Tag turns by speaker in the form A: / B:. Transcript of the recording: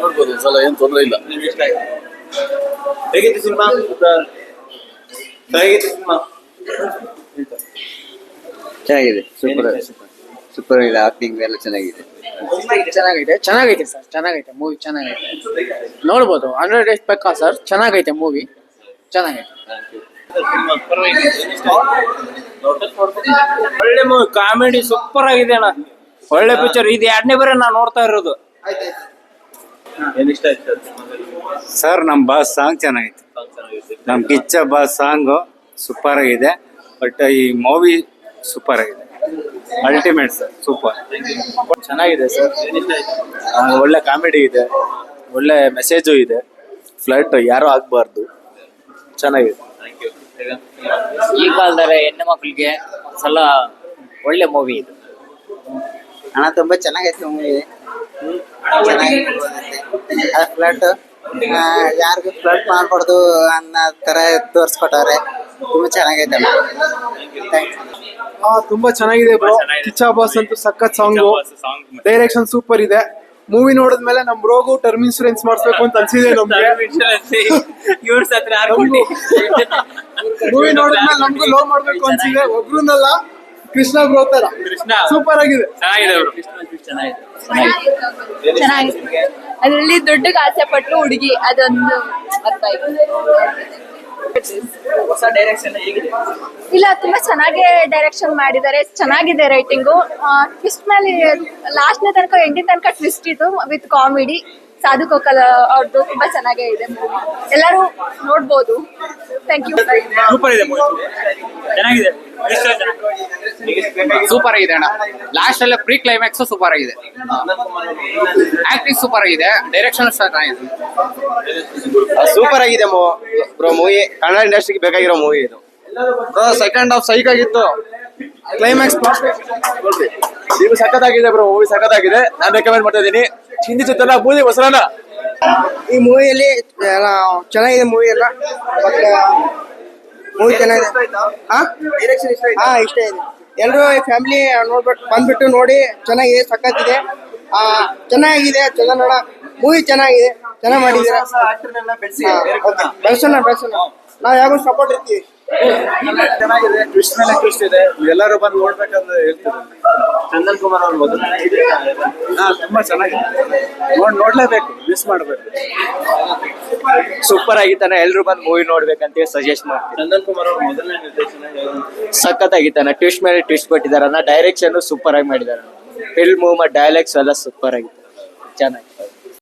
A: ನೋಡ್ಬೋದು ಒಂದ್ಸಲ ಏನ್ ತೊಂದ್ರೆ ಇಲ್ಲ.
B: ಹೇಗಿತ್ತು ಸಿನಿಮಾ? ಹೇಗಿತ್ತು ಸಿನಿಮಾ?
C: ಚೆನ್ನಾಗಿದೆ ಸೂಪರ್ ಸೂಪರ್ ಇದೆ ಆಕ್ಟಿಂಗ್ ಎಲ್ಲ ಚೆನ್ನಾಗಿದೆ.
D: ಚೆನ್ನಾಗೈತೆ ಚೆನ್ನಾಗೈತೆ ಸರ್ ಚೆನ್ನಾಗೈತೆ ಮೂವಿ ಚೆನ್ನಾಗೈತೆ. ನೋಡ್ಬೋದು ಹಂಡ್ರೆಡ್ ಡೇಸ್ ಪಕ್ಕ ಸರ್ ಚೆನ್ನಾಗೈತೆ ಮೂವಿ ಚೆನ್ನಾಗೈತೆ.
E: ಒಳ್ಳೆ ಮೂವಿ ಕಾಮಿಡಿ ಸೂಪರ್ ಆಗಿದೆ ಅಣ್ಣ. ಒಳ್ಳೆ ಪಿಕ್ಚರ್ ಇದು ಎರಡನೇ ಬರೀ ನಾನು ನೋಡ್ತಾ ಇರೋದು.
B: ಏನ್ ಇಷ್ಟ ಆಯ್ತು
F: ಸರ್ ನಮ್ಮ ಬಾಸ್ ಸಾಂಗ್ ಚೆನ್ನಾಗಿತ್ತು ನಮ್ಮ ಕಿಚ್ಚ ಬಾಸ್ ಸಾಂಗು ಸೂಪರ್ ಆಗಿದೆ ಬಟ್ ಈ ಮೂವಿ ಸೂಪರ್ ಆಗಿದೆ ಅಲ್ಟಿಮೇಟ್ ಸರ್. ಸೂಪರ್
A: ಚೆನ್ನಾಗಿದೆ ಸರ್ ಒಳ್ಳೆ ಕಾಮಿಡಿ ಇದೆ. ಒಳ್ಳೆ ಮೆಸೇಜು ಇದೆ. ಫ್ಲಡ್ ಯಾರು ಆಗ್ಬಾರ್ದು. ಚೆನ್ನಾಗಿದೆ.
E: ಈ ಕಾಲದಲ್ಲಿ ಹೆಣ್ಣು ಮಕ್ಕಳಿಗೆ ಒಂದ್ಸಲ ಒಳ್ಳೆ ಮೂವಿ ಇದು.
C: ಹಣ ತುಂಬಾ ಚೆನ್ನಾಗೈತೆ ಮೂವಿ ಫ್ಲಡ್ ಯಾರಿಗೂ ಫ್ಲಡ್ ಮಾಡಬಾರ್ದು ಅನ್ನೋ ತರ ತೋರಿಸ್ಕೊಟ್ಟವ್ರೆ ತುಂಬಾ ಚೆನ್ನಾಗೈತೆ ತುಂಬ
G: ಆ ತುಂಬಾ ಚೆನ್ನಾಗಿದೆ ಬ್ರೋ ಕಿಚ್ಚ ಬಾಸ್ ಅಂತೂ ಸಖತ್ ಸಾಂಗು ಡೈರೆಕ್ಷನ್ ಸೂಪರ್ ಇದೆ. ಮೂವಿ ನೋಡಿದ್ಮೇಲೆ ನಮ್ ರೋಗು ಟರ್ಮ್ ಇನ್ಸೂರೆನ್ಸ್ ಮಾಡಿಸ್ಬೇಕು ಅಂತ ಅನ್ಸಿದೆ ನಮ್ಗೆ. ಮೂವಿ ನೋಡಿದ್ಮೇಲೆ ನಮ್ಗೂ ಲೋ ಮಾಡ್ಬೇಕು ಅನ್ಸಿದೆ. ಒಬ್ರುನಲ್ಲ ಕೃಷ್ಣ ಬ್ರೋ ತರ. ಸೂಪರ್ ಆಗಿದೆ.
H: ಚೆನ್ನಾಗಿದೆ ಅದರಲ್ಲಿ ದುಡ್ಡಿಗೆ ಆಸೆ ಪಟ್ಟು ಹುಡುಗಿ ಅದೊಂದು ಅರ್ಥ ಆಯ್ತು.
E: ಹೊಸ ಡೈರೆಕ್ಷನ್ ಹೇಗಿದೆ
H: ಇಲ್ಲ ತುಂಬಾ ಚೆನ್ನಾಗಿ ಡೈರೆಕ್ಷನ್ ಮಾಡಿದ್ದಾರೆ. ಚೆನ್ನಾಗಿದೆ ರೈಟಿಂಗು ಟ್ವಿಸ್ಟ್ ಮೇಲೆ ಲಾಸ್ಟ್ ನೇ ತನಕ ಎಂಡಿನ ತನಕ ಟ್ವಿಸ್ಟ್ ಇದು ವಿತ್ ಕಾಮಿಡಿ ಸಾಧು ಕೋಕಲ್ ಅವ್ರದ್ದು ತುಂಬಾ ಚೆನ್ನಾಗೇ ಇದೆ ಮೂವಿ ಎಲ್ಲರೂ ನೋಡ್ಬೋದು. ಥ್ಯಾಂಕ್ ಯು
E: ಸೂಪರ್ ಇದೆ ಮೂವಿ ಚೆನ್ನಾಗಿದೆ.
D: ಸೂಪರ್ ಆಗಿದೆ ಅಣ್ಣ. ಲಾಸ್ಟ್ ಅಲ್ಲೇ ಪ್ರೀ ಕ್ಲೈಮ್ಯಾಕ್ಸ್ ಸೂಪರ್ ಆಗಿದೆ. ಆಕ್ಟಿಂಗ್ ಸೂಪರ್ ಆಗಿದೆ. ಡೈರೆಕ್ಷನ್ ಚೆನ್ನಾಗಿದೆ.
B: ಸೂಪರ್ ಆಗಿದೆ ಬ್ರೋ ಮೂವಿ ಕನ್ನಡ ಇಂಡಸ್ಟ್ರಿಗೆ ಬೇಕಾಗಿರೋ ಮೂವಿ ಇದು.
G: ಸೆಕೆಂಡ್ ಹಾಫ್ ಸೈಕ್ ಆಗಿತ್ತು. ಕ್ಲೈಮ್ಯಾಕ್ಸ್ ನೀವು ಸಖತ್ತಾಗಿದೆ ಬ್ರೋ ಮೂವಿ ಸಖತ್ತಾಗಿದೆ. ನಾನು ರೆಕಮೆಂಡ್ ಮಾಡ್ತಾ ಇದ್ದೀನಿ. ಹಿಂದಿ ಚಿತ್ರನ ಬೂದಿ ಬಸರನ
C: ಈ ಮೂವಿಯಲ್ಲಿ ಚೆನ್ನಾಗಿದೆ ಮೂವಿ ಎಲ್ಲ. ಮೂವಿ ಚೆನ್ನಾಗಿದೆ. ಹಾ ಹಾ ಇಷ್ಟ ಇದೆ ಎಲ್ಲರೂ ಫ್ಯಾಮಿಲಿ ನೋಡ್ಬಿಟ್ಟು ಬಂದ್ಬಿಟ್ಟು ನೋಡಿ ಚೆನ್ನಾಗಿದೆ ಸಖತ್ತಿದೆ ಆ ಚೆನ್ನಾಗಿದೆ ಚಂದನೋಡ ಮೂವಿ ಚೆನ್ನಾಗಿದೆ ಚೆನ್ನಾಗಿ ಮಾಡಿದ್ದೀರಾ? ಬೆಳೆಸೋಣ ಬೆಳೆಸೋಣ. ನಾವು ಯಾವಾಗ ಸಪೋರ್ಟ್ ಇರ್ತೀವಿ
A: ಚೆನ್ನಾಗಿದೆ ಟ್ವಿಸ್ಟ್ ಮೇಲೆ ಟ್ವಿಸ್ಟ್ ಇದೆ. ಎಲ್ಲರೂ ಬಂದು ನೋಡ್ಬೇಕಂತ ಹೇಳ್ತೀನಿ
B: ಚಂದನ್ ಕುಮಾರ್ ಅವ್ರ ಮೊದಲು
A: ಹಾ ತುಂಬಾ ಚೆನ್ನಾಗಿದೆ. ನೋಡ್ ನೋಡ್ಲೇಬೇಕು ಮಿಸ್ ಮಾಡ್ಬೇಕು.
B: ಸೂಪರ್ ಆಗಿತ್ತಾನೆ ಎಲ್ರು ಬಂದು ಮೂವಿ ನೋಡ್ಬೇಕಂತ ಸಜೆಸ್ಟ್ ಮಾಡ್ತೀನಿ. ಚಂದನ್ ಕುಮಾರ್ ಅವ್ರ ಮೊದಲನೇ ನಿರ್ದೇಶನ ಸಖತ್ತಾಗಿತ್ತಾನೆ ಟ್ವಿಸ್ಟ್ ಮೇಲೆ ಟ್ವಿಸ್ಟ್ ಕೊಟ್ಟಿದ್ದಾರೆ. ಡೈರೆಕ್ಷನ್ ಸೂಪರ್ ಆಗಿ ಮಾಡಿದಾರೆ ಫಿಲ್ಮು ಮತ್ತೆ ಡೈಲಾಗ್ಸ್ ಎಲ್ಲ ಸೂಪರ್ ಆಗಿತ್ತು ಚೆನ್ನಾಗಿ.